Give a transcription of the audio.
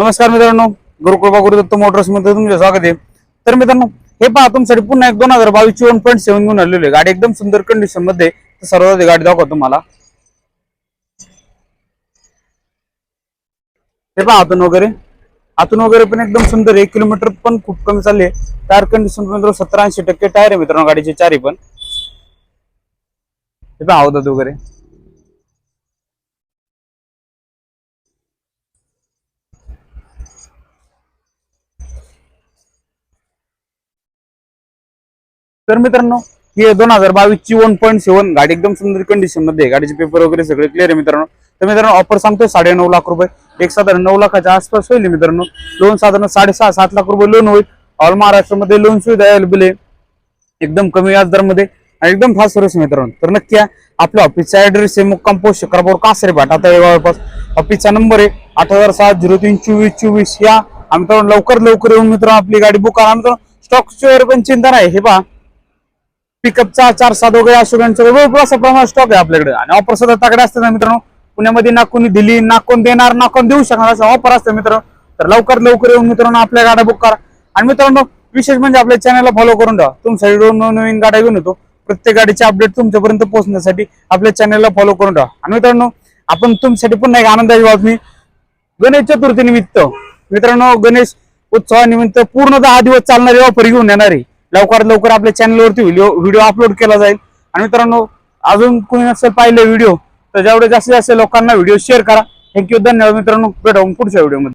नमस्कार मित्रांनो गुरुकृपा गुरुदत्त मोटर्समध्ये तुमचं स्वागत आहे. तर मित्रांनो हे पहा तुमच्यासाठी पुन्हा एक दोन हजार बावीस ची वन पॉईंट सेव्हन घेऊन आलेली आहे. गाडी एकदम सुंदर कंडिशनमध्ये सर्वात गाडी दाखवा तुम्हाला. हे पहा आतून वगैरे. आतून वगैरे पण एकदम सुंदर एक किलोमीटर पण खूप कमी चालले टायर कंडिशन मित्रांनो सत्तर ऐंशी टक्के टायर आहे मित्रांनो गाडीचे चारी पण. हे पहा अवधात वगैरे. तर मित्रांनो ही दोन हजार बावीस ची वन पॉईंट सेव्हन गाडी एकदम सुंदर कंडिशनमध्ये गाडीचे पेपर वगैरे सगळे क्लिअर आहे मित्रांनो. तर मित्रांनो ऑफर सांगतोय साडे नऊ लाख रुपये. एक साधारण नऊ लाखाच्या आसपास होईल मित्रांनो. लोन साधारण साडेसहा सात लाख रुपये लोन होईल. ऑल महाराष्ट्रामध्ये लोन सुविधा अवेलेबल आहे. एकदम कमी व्याजदरमध्ये आणि एकदम फास्ट सर्व्हिस मित्रांनो. तर नक्की आपल्या ऑफिसचा ऍड्रेस आहे मुक्काम पोस्ट शकरापूर कासरे भाट. आता जवळपास ऑफिसचा नंबर आहे. आठ हजार सात झिरो तीन चोवीस चोवीस. या. आम्ही लवकर लवकर येऊन मित्रांनो आपली गाडी बुक करा. मित्रांनो स्टॉकची पण चिंता नाही. हे पहा. पिकअपचा चार सात वगैरे अशोकांचं वेगवेगळं असं प्रमाण स्टॉक आहे आपल्याकडे. आणि ऑफर सुद्धा तगडे असतात ना मित्रांनो. पुण्यामध्ये ना कोणी दिली ना कोण देणार ना कोण देऊ शकणार असं ऑफर असतं मित्रांनो. तर लवकर लवकर येऊन मित्रांनो आपल्या गाड्या बुक करा. आणि मित्रांनो विशेष म्हणजे आपल्या चॅनलला फॉलो करून द्या तुमच्यासाठी दोन नवीन गाड्या घेऊन येतो. प्रत्येक गाडीचे अपडेट तुमच्यापर्यंत पोहोचण्यासाठी आपल्या चॅनलला फॉलो करून द्या आणि मित्रांनो आपण तुमच्यासाठी पुन्हा एक आनंदाची बातमी. गणेश चतुर्थी निमित्त. मित्रांनो गणेश उत्सवानिमित्त पूर्ण दहा दिवस चालणारी ऑफर घेऊन येणार. आहे लवकरात लवकर आपल्या चॅनलवरती व्हिडिओ व्हिडिओ अपलोड केला जाईल. आणि मित्रांनो अजून कोणी नसेल पाहिले व्हिडिओ तर जेवढे जास्तीत जास्त लोकांना व्हिडिओ शेअर करा. थँक्यू धन्यवाद मित्रांनो. भेटून पुढच्या व्हिडिओमध्ये